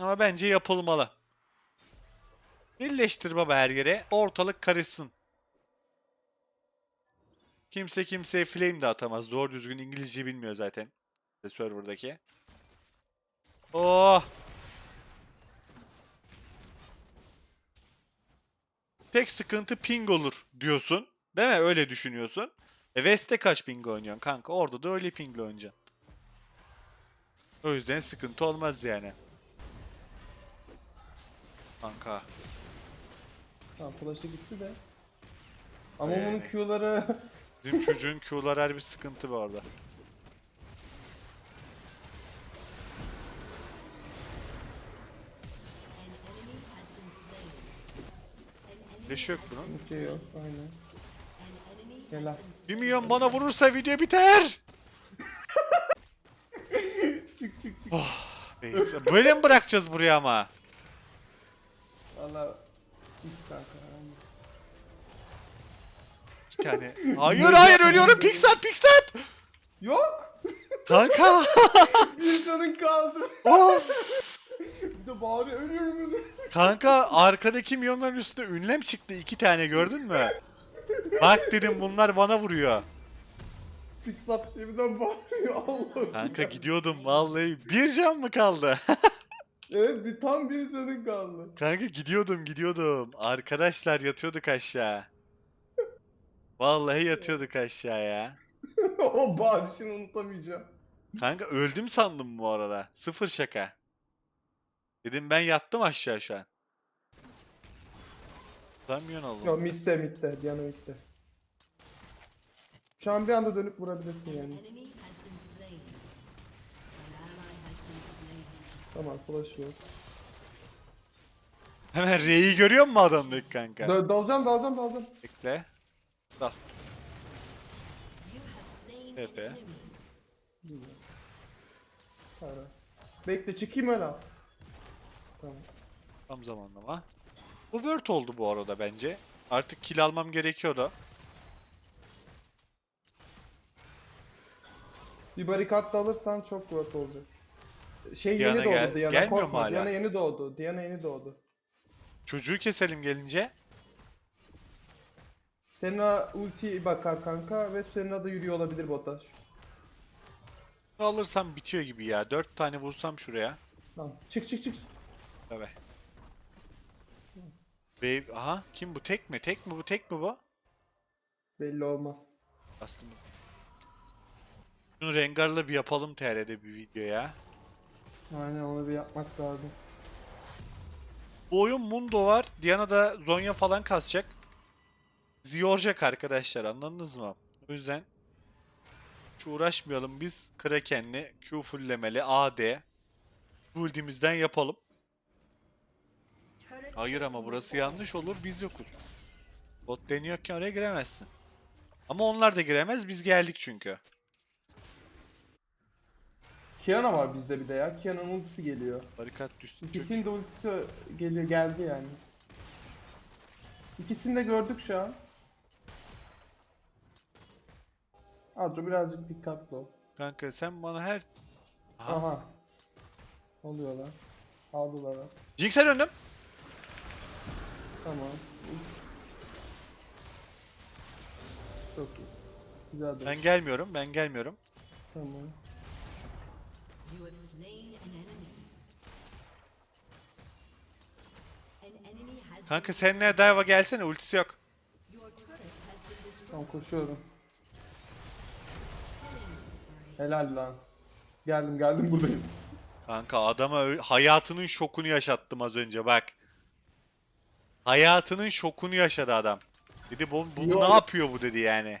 Ama bence yapılmalı. Birleştir baba her yere. Ortalık karışsın. Kimse kimseye flame de atamaz. Doğru düzgün İngilizce bilmiyor zaten. Serverdaki. Oh! Tek sıkıntı ping olur diyorsun. Değil mi? Öyle düşünüyorsun. E West'te kaç ping oynuyorsun kanka? Orada da öyle pingle oynayacaksın. O yüzden sıkıntı olmaz yani. Kanka. Tamam flash'ı gitti de. Ama Ee. bunun Q'ları Bizim çocuğun Q'lar her bir sıkıntı bu arada. Flash yok bunun. bir şey yok. Aynen. Gel lan. 1 milyon bana vurursa video biter. Çık çık çık. Neyse. Böyle mi bırakacağız buraya ama? Git kanka. İki tane. Hayır hayır ölüyorum. Pixat Pixat. Yok. Kanka. Bir canın kaldı. Of. Bir de bari ölüyorum ölüyorum. Kanka arkadaki milyonların üstünde ünlem çıktı. iki tane gördün mü? Bak dedim bunlar bana vuruyor. Pixat birden bağırıyor Allah'ım. Kanka gidiyordum vallahi. Bir can mı kaldı? Evet bir tam bir canın kaldı. Kanka gidiyordum gidiyordum. Arkadaşlar yatıyorduk aşağı. Vallahi yatıyorduk aşağıya. o bağırışını unutamayacağım. Kanka öldüm sandım bu arada. Sıfır şaka. Dedim ben yattım aşağı şu an. Kamyon Yo oldum. midde midde. Diana midde. Şu an bir anda dönüp vurabilirsin yani. Tamam flash yok. Hemen R'yi görüyor musun adamdaki kanka? Da- dalacağım dalacağım dalacağım. Bekle. Dal. Para. Bekle çıkayım öyle. al. Tamam. Tam zamanlama. Bu word oldu bu arada bence. Artık kill almam gerekiyordu. Bir barikat da alırsan çok worth olacak. Şey Diana yeni doğdu gel- Diana gelmiyor mu korkma. hala? Diana yeni doğdu. Diana yeni doğdu. Çocuğu keselim gelince. Senna ulti bakar kanka ve Senna da yürüyor olabilir bota. Bunu alırsam bitiyor gibi ya. Dört tane vursam şuraya. Tamam. Çık çık çık. Evet. Babe, aha kim bu? Tek mi? Tek mi bu? Tek mi bu? Belli olmaz. Aslında. Şunu Rengar'la bir yapalım TR'de bir video ya. Aynen onu bir yapmak lazım. Bu oyun Mundo var. Diana da Zonya falan kasacak. Bizi yoracak arkadaşlar anladınız mı? O yüzden hiç uğraşmayalım. Biz Kraken'li, Q fulllemeli, AD build'imizden yapalım. Hayır ama burası yanlış olur biz yokuz. Bot deniyorken oraya giremezsin. Ama onlar da giremez biz geldik çünkü. Kiana var bizde bir de ya. Kiana'nın ultisi geliyor. Barikat düşsün. çök. İkisinin de ultisi geliyor geldi yani. İkisini de gördük şu an. Adro birazcık dikkatli ol. Kanka sen bana her... Aha. Aha. Oluyorlar. Aldılar. ha. Jinx'e döndüm. Tamam. Çok iyi. Güzel de. Ben gelmiyorum ben gelmiyorum. Tamam. You have slain an enemy. An enemy has Kanka seninle dive'a gelsene ultisi yok. your turret has been destroyed. Tamam koşuyorum. Helal lan. Geldim geldim buradayım. Kanka adama ö- hayatının şokunu yaşattım az önce bak. Hayatının şokunu yaşadı adam. Dedi bu, bu ne yapıyor bu dedi yani.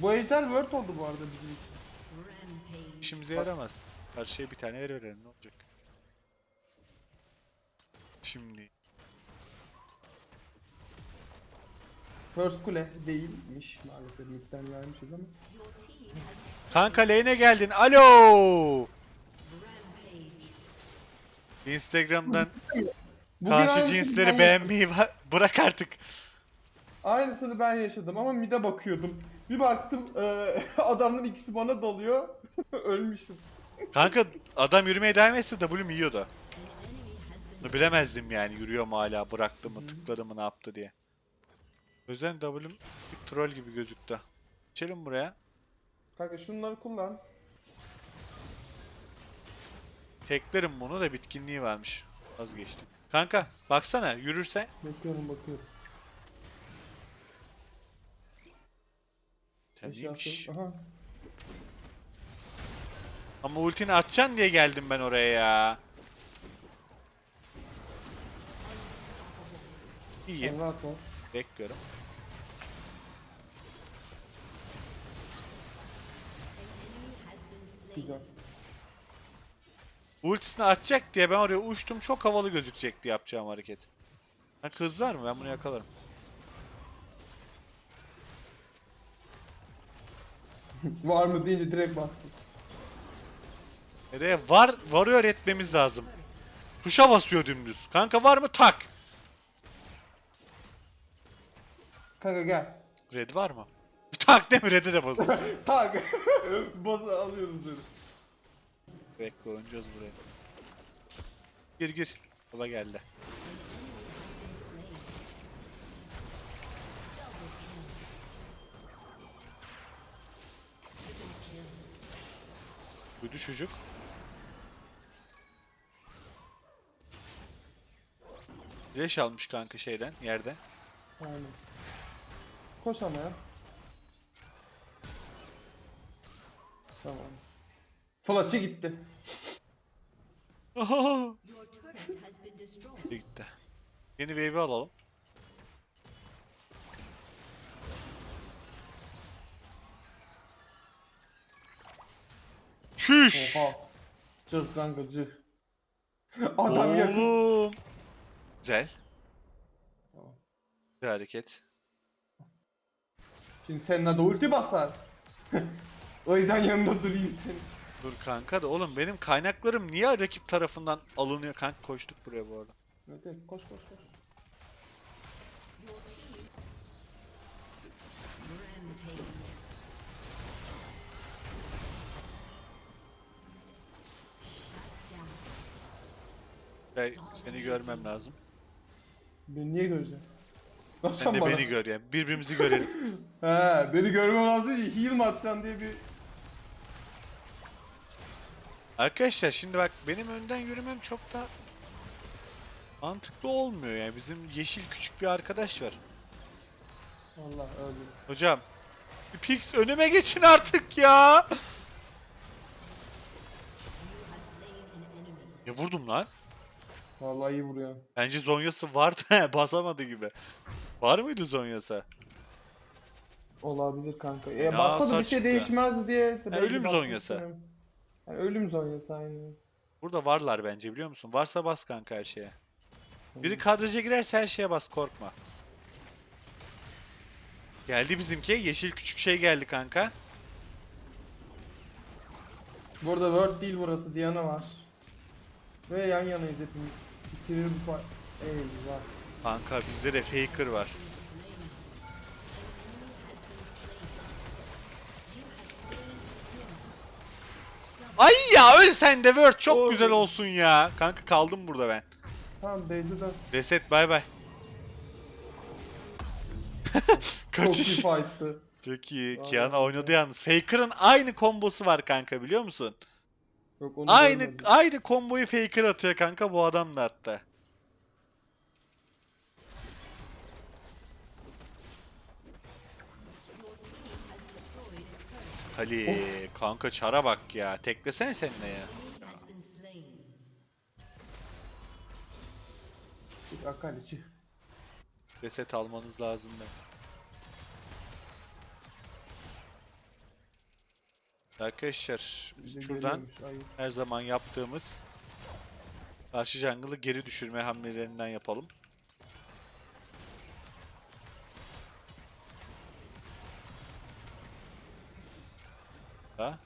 Bu ejder word oldu bu arada bizim için. İşimize yaramaz. Her şeye bir tane ver verelim ne olacak. Şimdi. First kule değilmiş maalesef midden vermişiz ama. Kanka lane'e geldin. Alo. Instagram'dan Bugün karşı aynısını cinsleri beğenmeyi va- bırak artık. Aynısını ben yaşadım ama mide bakıyordum. Bir baktım e, adamların ikisi bana dalıyor. Ölmüşüm. Kanka adam yürümeye devam etse W'm yiyordu. Bunu bilemezdim yani yürüyor mu hala bıraktı mı tıkladı mı ne yaptı diye. O yüzden W'm bir troll gibi gözüktü. Geçelim buraya. Kanka şunları kullan. Teklerim bunu da bitkinliği varmış. Vazgeçtim. Kanka baksana yürürse Bakıyorum bakıyorum. Aha. Ama ultini atacaksın diye geldim ben oraya ya. İyi. Sen rahat ol. Bekliyorum. Güzel. Ultisini atacak diye ben oraya uçtum. Çok havalı gözükecekti yapacağım hareket. Ha kızlar mı? Ben bunu yakalarım. Var mı deyince direkt bastım. Nereye? Var, varıyor etmemiz lazım. Tuşa basıyor dümdüz. Kanka var mı? Tak. Kanka gel. Red var mı? Tak değil mi? Red'e de basıyor. Tak. Baza alıyoruz böyle. Bekle oynayacağız buraya. Gir gir. Kola geldi. Duydu çocuk. Leş almış kanka şeyden, yerden. Aynen. Koş ama ya. Tamam. Flash'ı gitti. Aha! Your turret has been destroyed. Gitti. Yeni wave'i alalım. Çüş! Oha. Cık kanka cık. Adam yakın. Oğlum. Güzel. Tamam. Güzel hareket. Şimdi senin adı ulti basar. o yüzden yanında durayım senin. Dur kanka da oğlum benim kaynaklarım niye rakip tarafından alınıyor? Kanka koştuk buraya bu arada. Evet, evet koş koş koş. Ben seni görmem lazım. Beni niye göreceksin? Ne Sen de bana? beni gör yani. Birbirimizi görelim. He, beni görmem lazım değil, heal mi atacaksın diye bir... Arkadaşlar şimdi bak benim önden yürümem çok da mantıklı olmuyor yani. Bizim yeşil küçük bir arkadaş var. Allah öldü. Hocam bir Pix önüme geçin artık ya. Ya vurdum lan. Vallahi iyi vuruyor. Bence zonyası vardı basamadı gibi. Var mıydı zonyası? Olabilir kanka. E, Ya, bassa da bir şey değişmez diye. belki ölüm basmak zonyası. istemiyorum. Yani ölüm zonyası aynen. Burada varlar bence biliyor musun? Varsa bas kanka her şeye. Biri kadraja girerse her şeye bas korkma. Geldi bizimki. Yeşil küçük şey geldi kanka. Burada World değil burası. Diana var. Ve yan yanayız hepimiz. Bitirir bu fa- Eyvah. Kanka bizde de faker var. Ay ya öl sen de Word çok Oy. güzel olsun ya. Kanka kaldım burada ben. Tamam base'e dön. Reset bay bay. Çok iyi Kaçış. fight'tı. Çok iyi. Kiana oynadı ya. yalnız. Faker'ın aynı kombosu var kanka biliyor musun? Yok onu Aynı görmedim. aynı komboyu Faker atıyor kanka bu adam da hatta. Ali kanka çara bak ya. Teklesene seninle ya. Has been slain. Çık Akali çık. Reset almanız lazım ben. Arkadaşlar biz şuradan her zaman yaptığımız karşı jungle'ı geri düşürme hamlelerinden yapalım. Ha?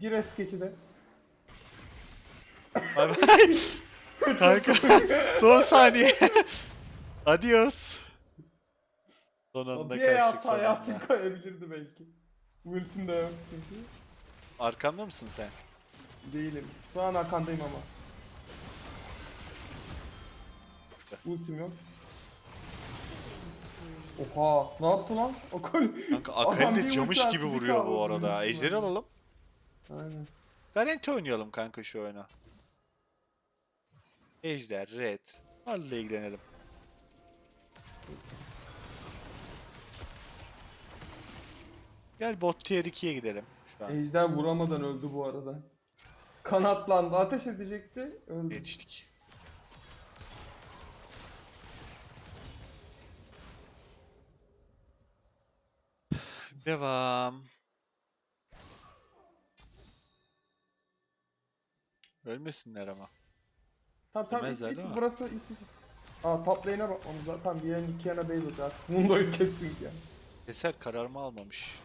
Gir eski de. Bay bay. Kanka son saniye. Adios. Son anda Bir kaçtık son hayatın koyabilirdi belki. Ultin de yok çünkü. Arkamda mısın sen? Değilim. Şu an arkandayım ama. Ultim yok. Oha ne yaptı lan? Akali. Kanka Adam Akali de camış gibi bir vuruyor bu kaldı. arada. Ejderi alalım. Aynen. Garanti oynayalım kanka şu oyunu. Ejder, Red. Onlarla ilgilenelim. Gel bot tier 2'ye gidelim şu an. Ejder vuramadan öldü bu arada. Kanatlandı. Ateş edecekti. Öldü. Yetiştik. Devam. Ölmesinler ama. Tamam sen ilk, Demezler ilk değil mi? burası ilk ilk. Aa top lane'e bak onu zaten bir yerin iki yana base olacak. Mundo'yu kessin ya. Eser kararma almamış.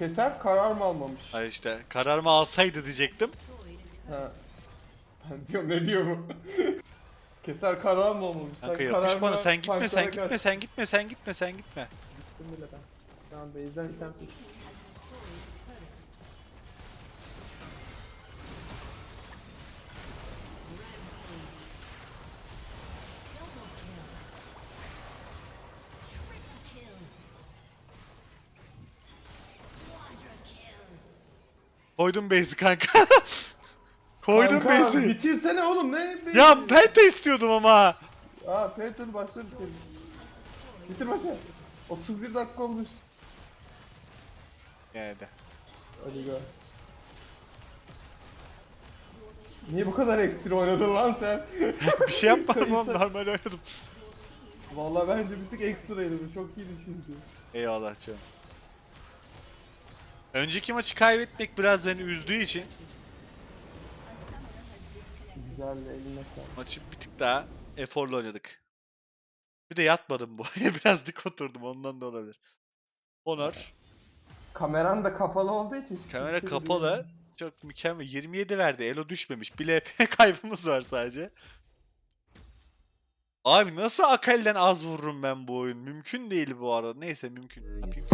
Keser karar mı almamış? Hayır işte kararma alsaydı diyecektim. Ha. Ben diyorum ne diyor bu? Keser karar mı almamış? Kanka Sen yapış bana kararına sen gitme sen gitme karşı- sen gitme sen gitme sen gitme. Gittim bile ben. Tamam base'den item. Koydum base'i kanka. Koydum Kanka, base'i. Bitirsene oğlum ne? Ya penta istiyordum ama. Aa Phantom başla bitir. Bitir başla. 31 dakika olmuş. Geldi. Hadi gel. Niye bu kadar ekstra oynadın lan sen? Bir şey yapmadım oğlum normal oynadım. Vallahi bence bir tık ekstraydı bu. Çok iyiydi çünkü. Eyvallah canım. Önceki maçı kaybetmek biraz beni üzdüğü için Güzel eline sağlık. maçı bir tık daha eforlu oynadık. Bir de yatmadım bu. biraz dik oturdum ondan da olabilir. Honor. Kameran da kapalı olduğu için. Kamera şey kapalı. duymuyorum. Çok mükemmel. 27 verdi. Elo düşmemiş. Bile kaybımız var sadece. Abi nasıl Akali'den az vururum ben bu oyun? Mümkün değil bu arada. Neyse mümkün. Yapayım?